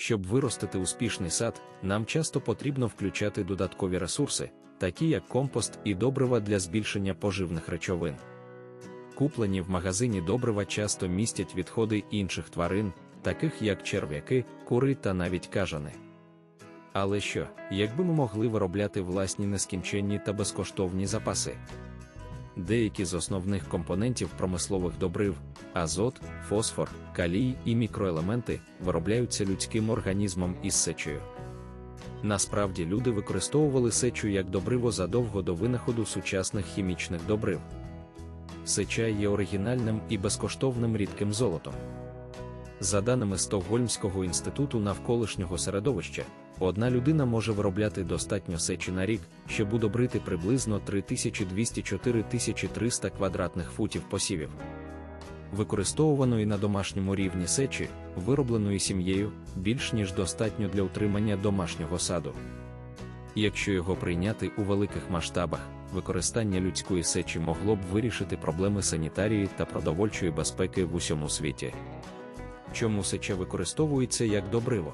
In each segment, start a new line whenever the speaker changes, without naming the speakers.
Щоб виростити успішний сад, нам часто потрібно включати додаткові ресурси, такі як компост і добрива для збільшення поживних речовин. Куплені в магазині добрива часто містять відходи інших тварин, таких як черв'яки, кури та навіть кажани. Але що, якби ми могли виробляти власні нескінченні та безкоштовні запаси? Деякі з основних компонентів промислових добрив азот, фосфор, калій і мікроелементи виробляються людським організмом із сечею. Насправді люди використовували сечу як добриво задовго до винаходу сучасних хімічних добрив. Сеча є оригінальним і безкоштовним рідким золотом. За даними Стокгольмського інституту навколишнього середовища, одна людина може виробляти достатньо сечі на рік, щоб удобрити приблизно 3200-4300 квадратних футів посівів. Використовуваної на домашньому рівні сечі, виробленої сім'єю, більш ніж достатньо для утримання домашнього саду. Якщо його прийняти у великих масштабах, використання людської сечі могло б вирішити проблеми санітарії та продовольчої безпеки в усьому світі. Чому сеча використовується як добриво?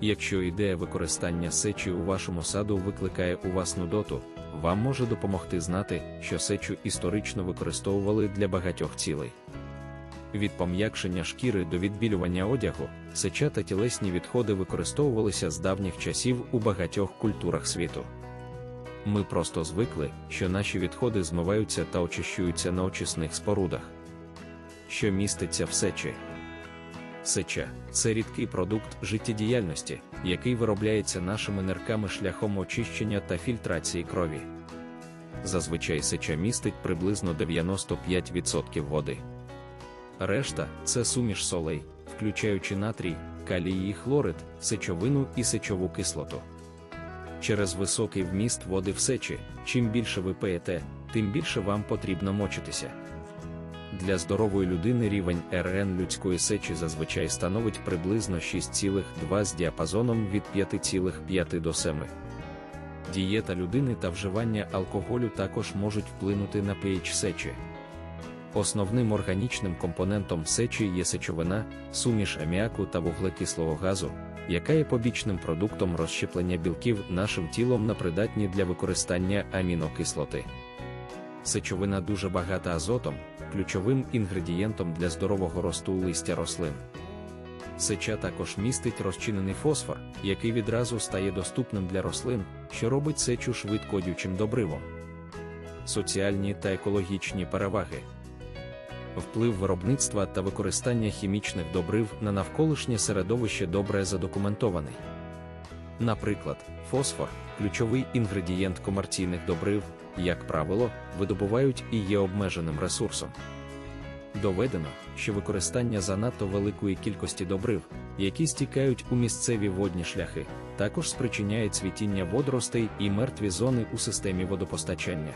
Якщо ідея використання сечі у вашому саду викликає у вас нудоту, вам може допомогти знати, що сечу історично використовували для багатьох цілей. Від пом'якшення шкіри до відбілювання одягу, сеча та тілесні відходи використовувалися з давніх часів у багатьох культурах світу. Ми просто звикли, що наші відходи змиваються та очищуються на очисних спорудах. Що міститься в сечі? Сеча це рідкий продукт життєдіяльності, який виробляється нашими нирками шляхом очищення та фільтрації крові. Зазвичай сеча містить приблизно 95% води. Решта це суміш солей, включаючи натрій, калій і хлорид, сечовину і сечову кислоту. Через високий вміст води в сечі, чим більше ви пиєте, тим більше вам потрібно мочитися. Для здорової людини рівень РН людської сечі зазвичай становить приблизно 6,2 з діапазоном від 5,5 до 7. Дієта людини та вживання алкоголю також можуть вплинути на pH сечі. Основним органічним компонентом сечі є сечовина, суміш аміаку та вуглекислого газу, яка є побічним продуктом розщеплення білків нашим тілом на придатні для використання амінокислоти. Сечовина дуже багата азотом, ключовим інгредієнтом для здорового росту листя рослин. Сеча також містить розчинений фосфор, який відразу стає доступним для рослин, що робить сечу швидкодючим добривом. Соціальні та екологічні переваги. Вплив виробництва та використання хімічних добрив на навколишнє середовище добре задокументований. Наприклад, фосфор ключовий інгредієнт комерційних добрив, як правило, видобувають і є обмеженим ресурсом. Доведено, що використання занадто великої кількості добрив, які стікають у місцеві водні шляхи, також спричиняє цвітіння водоростей і мертві зони у системі водопостачання.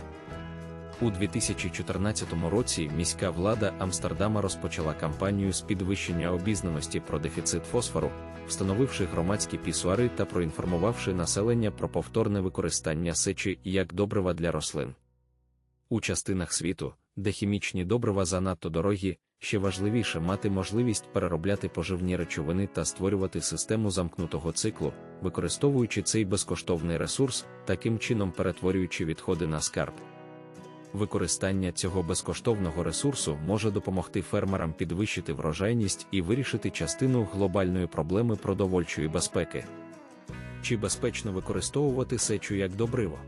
У 2014 році міська влада Амстердама розпочала кампанію з підвищення обізнаності про дефіцит фосфору, встановивши громадські пісуари та проінформувавши населення про повторне використання сечі як добрива для рослин. У частинах світу, де хімічні добрива занадто дорогі, ще важливіше мати можливість переробляти поживні речовини та створювати систему замкнутого циклу, використовуючи цей безкоштовний ресурс, таким чином перетворюючи відходи на скарб. Використання цього безкоштовного ресурсу може допомогти фермерам підвищити врожайність і вирішити частину глобальної проблеми продовольчої безпеки. Чи безпечно використовувати сечу як добриво?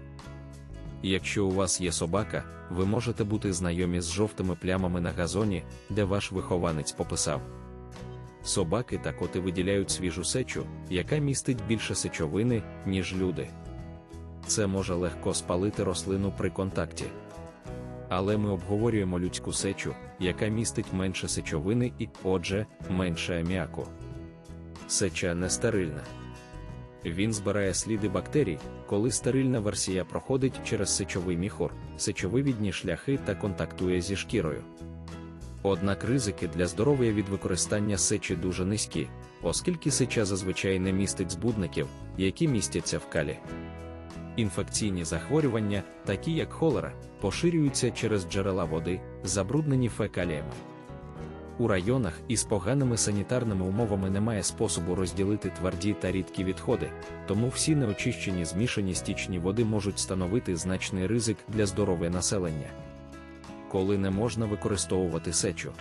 Якщо у вас є собака, ви можете бути знайомі з жовтими плямами на газоні, де ваш вихованець пописав. Собаки та коти виділяють свіжу сечу, яка містить більше сечовини, ніж люди. Це може легко спалити рослину при контакті. Але ми обговорюємо людську сечу, яка містить менше сечовини і, отже, менше аміаку. Сеча не стерильна. Він збирає сліди бактерій, коли стерильна версія проходить через сечовий міхур, сечовивідні шляхи та контактує зі шкірою. Однак ризики для здоров'я від використання сечі дуже низькі, оскільки сеча зазвичай не містить збудників, які містяться в калі. Інфекційні захворювання, такі як холера, поширюються через джерела води, забруднені фекаліями. У районах із поганими санітарними умовами немає способу розділити тверді та рідкі відходи, тому всі неочищені змішані стічні води можуть становити значний ризик для здоров'я населення. Коли не можна використовувати сечу.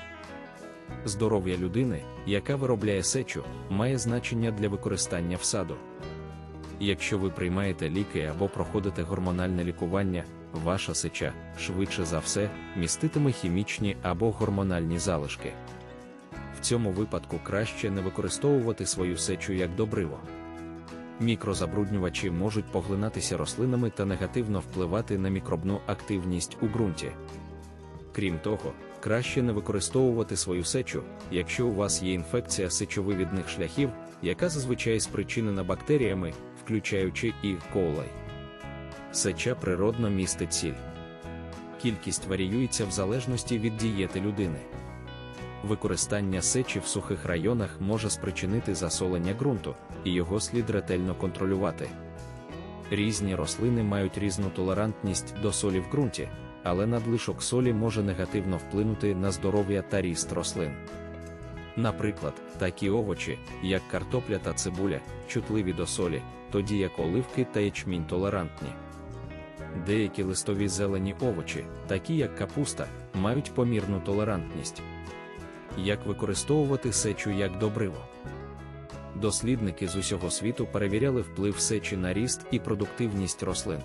Здоров'я людини, яка виробляє сечу, має значення для використання в саду. Якщо ви приймаєте ліки або проходите гормональне лікування, ваша сеча, швидше за все, міститиме хімічні або гормональні залишки. В цьому випадку краще не використовувати свою сечу як добриво. Мікрозабруднювачі можуть поглинатися рослинами та негативно впливати на мікробну активність у ґрунті. Крім того, краще не використовувати свою сечу, якщо у вас є інфекція сечовивідних шляхів, яка зазвичай спричинена бактеріями, включаючи і колай. Сеча природно містить сіль. Кількість варіюється в залежності від дієти людини. Використання сечі в сухих районах може спричинити засолення ґрунту, і його слід ретельно контролювати. Різні рослини мають різну толерантність до солі в ґрунті, але надлишок солі може негативно вплинути на здоров'я та ріст рослин. Наприклад, такі овочі, як картопля та цибуля, чутливі до солі, тоді як оливки та ячмінь толерантні. Деякі листові зелені овочі, такі як капуста, мають помірну толерантність. Як використовувати сечу як добриво? Дослідники з усього світу перевіряли вплив сечі на ріст і продуктивність рослин.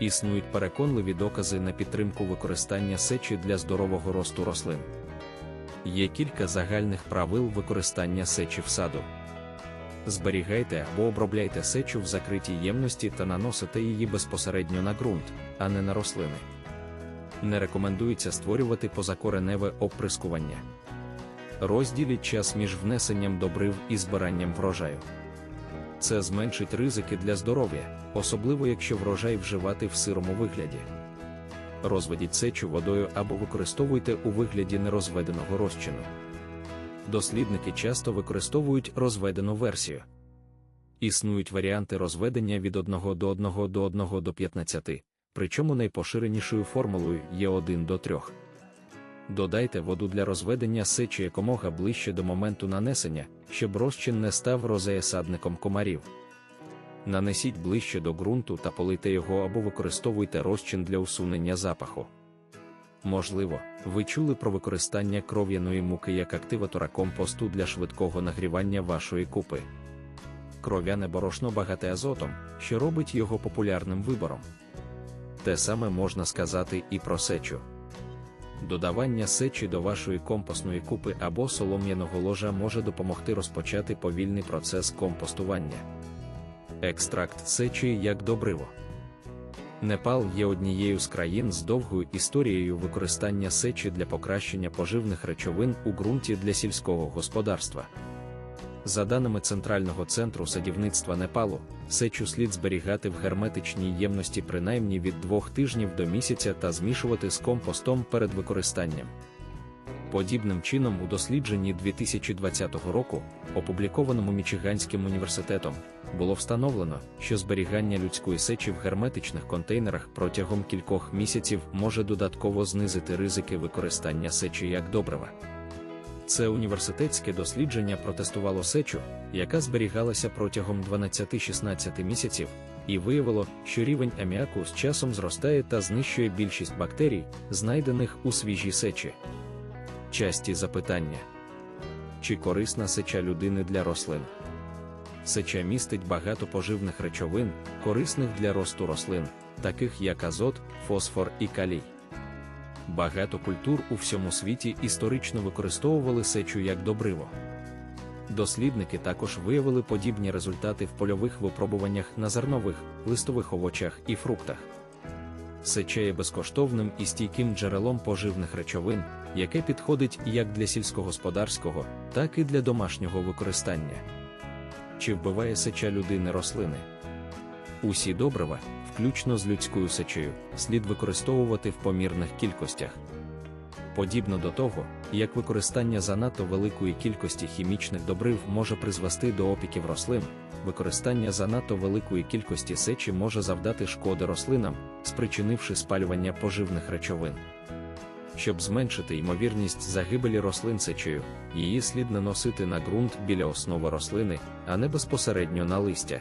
Існують переконливі докази на підтримку використання сечі для здорового росту рослин. Є кілька загальних правил використання сечі в саду. Зберігайте або обробляйте сечу в закритій ємності та наносите її безпосередньо на ґрунт, а не на рослини. Не рекомендується створювати позакореневе оприскування. Розділіть час між внесенням добрив і збиранням врожаю. Це зменшить ризики для здоров'я, особливо якщо врожай вживати в сирому вигляді. Розведіть сечу водою або використовуйте у вигляді нерозведеного розчину. Дослідники часто використовують розведену версію. Існують варіанти розведення від 1 до 1 до 1 до 15, причому найпоширенішою формулою є 1 до 3. Додайте воду для розведення сечі якомога ближче до моменту нанесення, щоб розчин не став розеясадником комарів. Нанесіть ближче до ґрунту та полийте його або використовуйте розчин для усунення запаху. Можливо, ви чули про використання кров'яної муки як активатора компосту для швидкого нагрівання вашої купи. Кров'яне борошно багате азотом, що робить його популярним вибором. Те саме можна сказати і про сечу. Додавання сечі до вашої компостної купи або солом'яного ложа може допомогти розпочати повільний процес компостування. Екстракт сечі як добриво. Непал є однією з країн з довгою історією використання сечі для покращення поживних речовин у ґрунті для сільського господарства. За даними Центрального центру садівництва Непалу, сечу слід зберігати в герметичній ємності принаймні від двох тижнів до місяця та змішувати з компостом перед використанням. Подібним чином, у дослідженні 2020 року, опублікованому Мічиганським університетом, було встановлено, що зберігання людської сечі в герметичних контейнерах протягом кількох місяців може додатково знизити ризики використання сечі як добрива. Це університетське дослідження протестувало сечу, яка зберігалася протягом 12-16 місяців, і виявило, що рівень аміаку з часом зростає та знищує більшість бактерій, знайдених у свіжій сечі. Часті запитання: чи корисна сеча людини для рослин? Сеча містить багато поживних речовин, корисних для росту рослин, таких як азот, фосфор і калій. Багато культур у всьому світі історично використовували сечу як добриво. Дослідники також виявили подібні результати в польових випробуваннях на зернових, листових овочах і фруктах. Сеча є безкоштовним і стійким джерелом поживних речовин, яке підходить як для сільськогосподарського, так і для домашнього використання. Чи вбиває сеча людини рослини? Усі добрива, включно з людською сечею, слід використовувати в помірних кількостях. Подібно до того, як використання занадто великої кількості хімічних добрив може призвести до опіків рослин, використання занадто великої кількості сечі може завдати шкоди рослинам, спричинивши спалювання поживних речовин. Щоб зменшити ймовірність загибелі рослин сечею, її слід наносити на ґрунт біля основи рослини, а не безпосередньо на листя.